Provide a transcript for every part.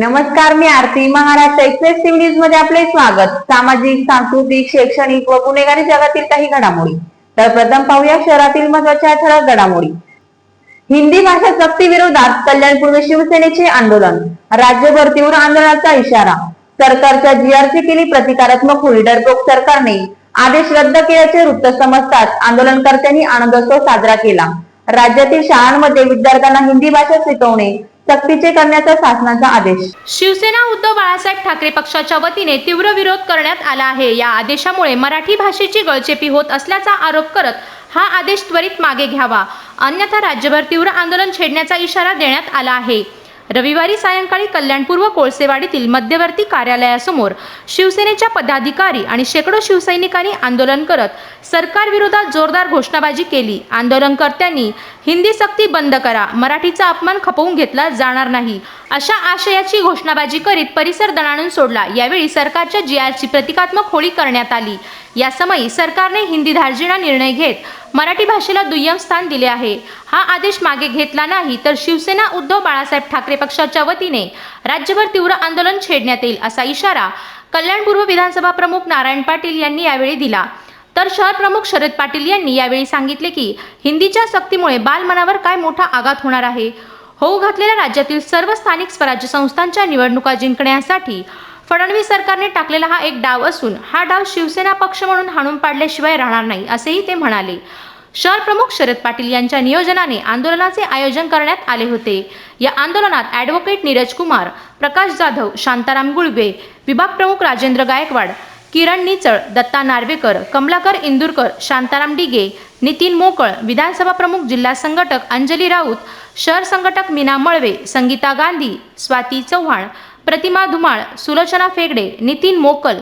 नमस्कार मी आरती महाराष्ट्र एक्सप्रेस न्यूजमध्ये आपले स्वागत. सामाजिक सांस्कृतिक शैक्षणिक व गुन्हेगारी जगातील काही घडामोडी. तर प्रथम पाहूया शहरातील महत्त्वाच्या ठळक घडामोडी. हिंदी भाषा सक्ती विरोधात कल्याणपूर्व शिवसेनेचे आंदोलन. राज्यभर तीव्र आंदोलनाचा इशारा. सरकारच्या जीआरसी केली प्रतिकारात्मक होळी डरपोक सरकारने. आदेश रद्द केल्याचे वृत्त समजताच आंदोलनकर्त्यांनी आनंदोत्सव साजरा केला. राज्यातील शाळांमध्ये विद्यार्थ्यांना हिंदी भाषा शिकवणे सक्तीचे करण्याचा शासनाचा आदेश. शिवसेना उद्धव बाळासाहेब ठाकरे पक्षाच्या वतीने तीव्र विरोध करण्यात आला आहे. या आदेशामुळे मराठी भाषेची गळचेपी होत असल्याचा आरोप करत हा आदेश त्वरित मागे घ्यावा. अन्यथा राज्यभर तीव्र आंदोलन छेडण्याचा इशारा देण्यात आला आहे. रविवारी सायंकाळी कल्याणपूर्व कोळसेवाडीतील मध्यवर्ती कार्यालयासमोर शिवसेनेच्या पदाधिकारी आणि शेकडो शिवसैनिकांनी आंदोलन करत सरकारविरोधात जोरदार घोषणाबाजी केली. आंदोलनकर्त्यांनी हिंदी सक्ती बंद करा मराठीचा अपमान खपवून घेतला जाणार नाही. अशा आशयाची घोषणाबाजी करीत परिसर दणाणून सोडला. यावेळी सरकारच्या जीआरची प्रतिकात्मक होळी करण्यात आली. या समयी सरकारने हिंदी धार्जिणा निर्णय घेत मराठी भाषेला दुय्यम स्थान दिले आहे. हा आदेश मागे घेतला नाही तर शिवसेना उद्धव बाळासाहेब ठाकरे पक्षाच्या वतीने राज्यभर तीव्र आंदोलन छेडण्यात येईल असा इशारा कल्याणपूर्व विधानसभा प्रमुख नारायण पाटील यांनी यावेळी दिला. तर शहर प्रमुख शरद पाटील यांनी यावेळी सांगितले की हिंदीच्या सक्तीमुळे बालमनावर काय मोठा आघात होणार आहे? होऊ घातलेल्या राज्यातील सर्व स्थानिक स्वराज्य संस्थांच्या निवडणुका जिंकण्यासाठी फडणवीस सरकारने टाकलेला हा एक डाव असून हा डाव शिवसेना पक्ष म्हणून हाणून पाडल्याशिवाय राहणार नाही असेही ते म्हणाले. शहर प्रमुख शरद पाटील यांच्या नियोजनाने आंदोलनाचे आयोजन करण्यात आले होते. या आंदोलनात ॲडव्होकेट नीरज कुमार प्रकाश जाधव शांताराम गुळवे विभाग प्रमुख राजेंद्र गायकवाड किरण निचळ दत्ता नार्वेकर कमलाकर इंदूरकर शांताराम डिगे नितीन मोकळ विधानसभा प्रमुख जिल्हा संघटक अंजली राऊत शहर संघटक मीना मळवे संगीता गांधी स्वाती चव्हाण प्रतिमा धुमाळ सुलोचना फेगडे नितीन मोकल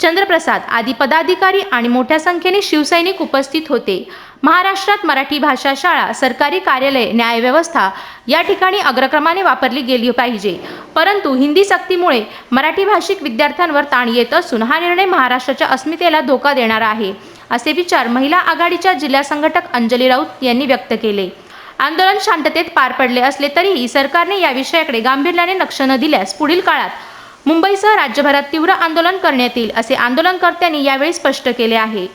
चंद्रप्रसाद आदी पदाधिकारी आणि मोठ्या संख्येने शिवसैनिक उपस्थित होते. महाराष्ट्रात मराठी भाषा शाळा सरकारी कार्यालय न्यायव्यवस्था या ठिकाणी अग्रक्रमाने वापरली गेली पाहिजे. परंतु हिंदी सक्तीमुळे मराठी भाषिक विद्यार्थ्यांवर ताण येत असून हा निर्णय महाराष्ट्राच्या अस्मितेला धोका देणारा आहे असे विचार महिला आघाडीच्या जिल्हा संघटक अंजली राऊत यांनी व्यक्त केले. आंदोलन शांततेत पार पडले असले तरीही सरकारने या विषयाकडे गांभीर्याने लक्ष न दिल्यास पुढील काळात मुंबईसह राज्यभरात तीव्र आंदोलन करण्यात येईल असे आंदोलनकर्त्यांनी यावेळी स्पष्ट केले आहे.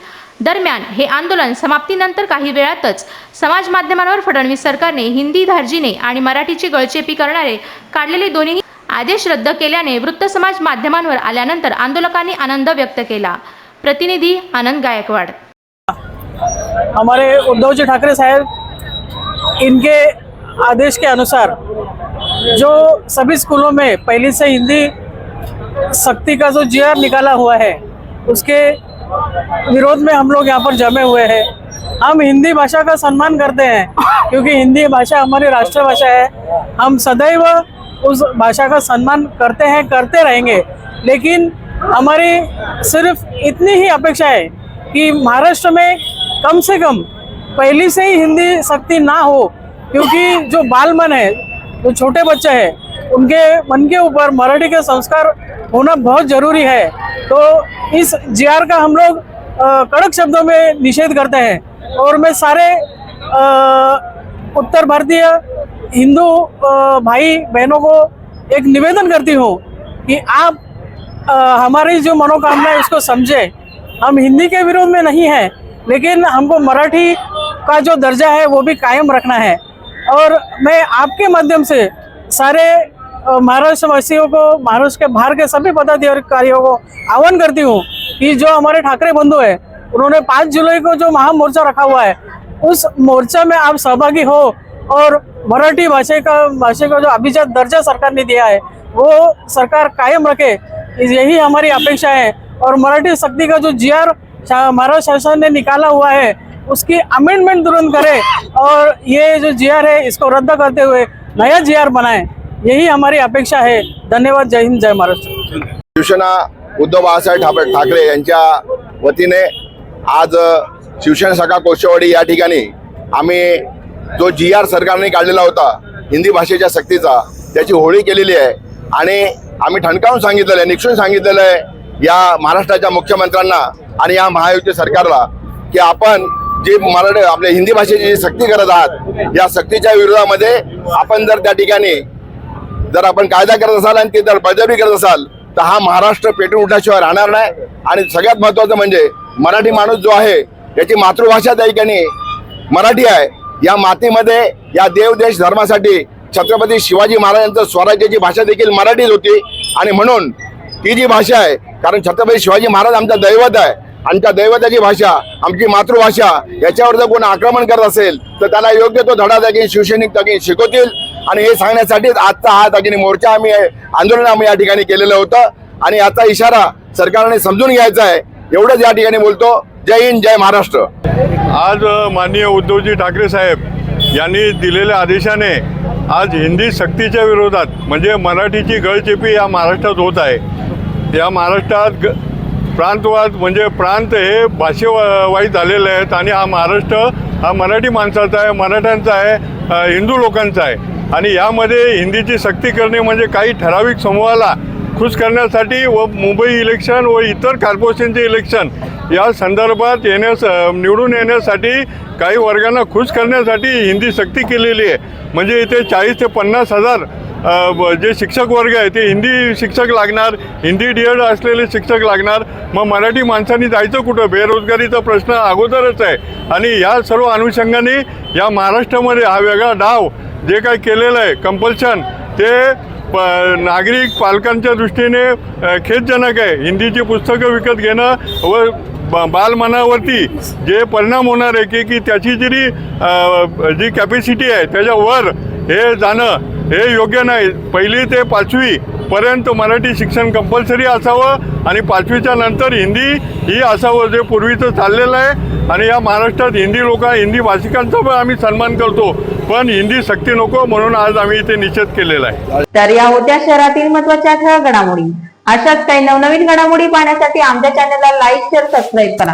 दरम्यान हे आंदोलन समाप्तीनंतर काही वेळातच समाज माध्यमांवर फडणवीस सरकारने हिंदी धार्जिने आणि मराठीची गळचेपी करणारे काढलेले दोन्ही आदेश रद्द केल्याने वृत्त समाज माध्यमांवर आल्यानंतर आंदोलकांनी आनंद व्यक्त केला. प्रतिनिधी आनंद गायकवाड. हमारे उद्धवजी ठाकरे साहेब इनके आदेश के अनुसार जो सभी स्कूलों में पहले से हिंदी सख्ती का जो जी निकाला हुआ है, उसके विरोध में हम लोग यहाँ पर जमे हुए हैं। हम हिंदी भाषा का सम्मान करते हैं, क्योंकि हिंदी भाषा हमारी राष्ट्रभाषा है। हम सदैव उस भाषा का सम्मान करते हैं, करते रहेंगे। लेकिन हमारी सिर्फ़ इतनी ही अपेक्षा है कि महाराष्ट्र में कम से कम पहली से ही हिंदी सख्ती ना हो, क्योंकि जो बाल मन है, जो छोटे बच्चे हैं, उनके मन के ऊपर मराठी के संस्कार होना बहुत ज़रूरी है। तो इस जीआर का हम लोग कड़क शब्दों में निषेध करते हैं और मैं सारे उत्तर भारतीय हिंदू भाई बहनों को एक निवेदन करती हूँ कि आप हमारी जो मनोकामना है उसको समझें। हम हिंदी के विरोध में नहीं हैं, लेकिन हमको मराठी का जो दर्जा है वो भी कायम रखना है। और मैं आपके माध्यम से सारे अ, महाराष्ट्र वासियों को महाराष्ट्र के बाहर के सभी पदाधिकारियों को आह्वान करती हूँ कि जो हमारे ठाकरे बंधु है उन्होंने पाँच जुलाई को जो महामोर्चा रखा हुआ है उस मोर्चा में आप सहभागी हो और मराठी भाषा का भाषा का जो अभिजात दर्जा सरकार ने दिया है वो सरकार कायम रखे। यही हमारी अपेक्षा है। और मराठी शक्ति का जो जी आर महाराष्ट्र शासन ने निकाला हुआ है उसकी अमेंडमेंट तुरंत करें और ये जो जी आर है इसको रद्द करते हुए नया जी आर बनाए यही हमारी अपेक्षा है। धन्यवाद। जय हिंद जय महाराष्ट्र। शिवसेना उद्धव बाळासाहेब ठाकरे ठाकरे यांच्या वतीने आज शिवसेना शाखा कोशेवाडी या ठिकाणी आम्ही जो जी आर सरकारने काढलेला होता हिंदी भाषेच्या सक्तीचा त्याची होळी केलेली आहे. आणि आम्ही ठणकावून सांगितलेलं आहे निक्षून सांगितलेलं आहे या महाराष्ट्राच्या मुख्यमंत्र्यांना आणि या महायुती सरकारला की आपण जी मराठी आपल्या हिंदी भाषेची जी सक्ती करत आहात या सक्तीच्या विरोधामध्ये आपण जर त्या ठिकाणी जर आपण कायदा करत असाल आणि ते जर बळजबरी करत असाल तर हा महाराष्ट्र पेटून उठल्याशिवाय राहणार नाही. आणि सगळ्यात महत्वाचं म्हणजे मराठी माणूस जो आहे याची मातृभाषा त्या ठिकाणी मराठी आहे. या मातीमध्ये या देव देश धर्मासाठी छत्रपती शिवाजी महाराजांचं स्वराज्याची भाषा देखील मराठीच होती. आणि म्हणून ती जी भाषा आहे कारण छत्रपती शिवाजी महाराज आमचा दैवत आहे आमच्या दैवताची भाषा आमची मातृभाषा याच्यावर जर कोण आक्रमण करत असेल तर त्याला योग्य तो धडा दाखीन शिवसैनिक दाखीन शिकवतील. आणि हे सांगण्यासाठीच आजचा हा दाखीने मोर्चा आम्ही आंदोलन आम्ही या ठिकाणी केलेलं होतं. आणि याचा इशारा सरकारने समजून घ्यायचा आहे. एवढंच या ठिकाणी बोलतो. जय हिंद जय महाराष्ट्र. आज माननीय उद्धवजी ठाकरे साहेब यांनी दिलेल्या आदेशाने आज हिंदी सक्तीच्या विरोधात म्हणजे मराठीची गळचेपी या महाराष्ट्रात होत आहे. या महाराष्ट्रात ग प्रांतवाद म्हणजे प्रांत हे भाषेवाई झालेले आहेत आणि हा महाराष्ट्र हा मराठी माणसाचा आहे मराठ्यांचा आहे हिंदू लोकांचा आहे. आणि यामध्ये हिंदीची सक्ती करणे म्हणजे काही ठराविक समूहाला खुश करण्यासाठी व मुंबई इलेक्शन व इतर कॉर्पोरेशनचे इलेक्शन या संदर्भात येण्यास निवडून येण्यासाठी काही वर्गांना खुश करण्यासाठी हिंदी सक्ती केलेली आहे. म्हणजे इथे चाळीस ते पन्नास हजार जे शिक्षक वर्ग आहे ते हिंदी शिक्षक लागणार हिंदी डी एड असलेले शिक्षक लागणार. मग मराठी माणसांनी जायचं कुठं? बेरोजगारीचा प्रश्न अगोदरच आहे. आणि या सर्व अनुषंगाने या महाराष्ट्रामध्ये हा वेगळा डाव जे काय केलेलं आहे कंपल्शन ते प नागरिक पालकांच्या दृष्टीने खेदजनक आहे. हिंदीची पुस्तकं विकत घेणं व बालमनावरती जे परिणाम होणार आहे की की त्याची जरी जी कॅपॅसिटी आहे त्याच्यावर हे जाणं हे योग्य नाही. पहिली ते पाचवी पर्यंत मराठी शिक्षण कंपल्सरी असावं आणि पाचवीच्या नंतर हिंदी ही असावं जे पूर्वीचं चाललेलं आहे. आणि या महाराष्ट्रात हिंदी लोक हिंदी भाषिकांचा पण आम्ही सन्मान करतो. पण हिंदी सक्ती नको म्हणून आज आम्ही इथे निषेध केलेला आहे. तर या होत्या शहरातील महत्त्वाच्या ठळक घडामोडी. अशाच काही नवनवीन घडामोडी पाहण्यासाठी आमच्या चॅनलला लाईक शेअर सबस्क्राईब करा.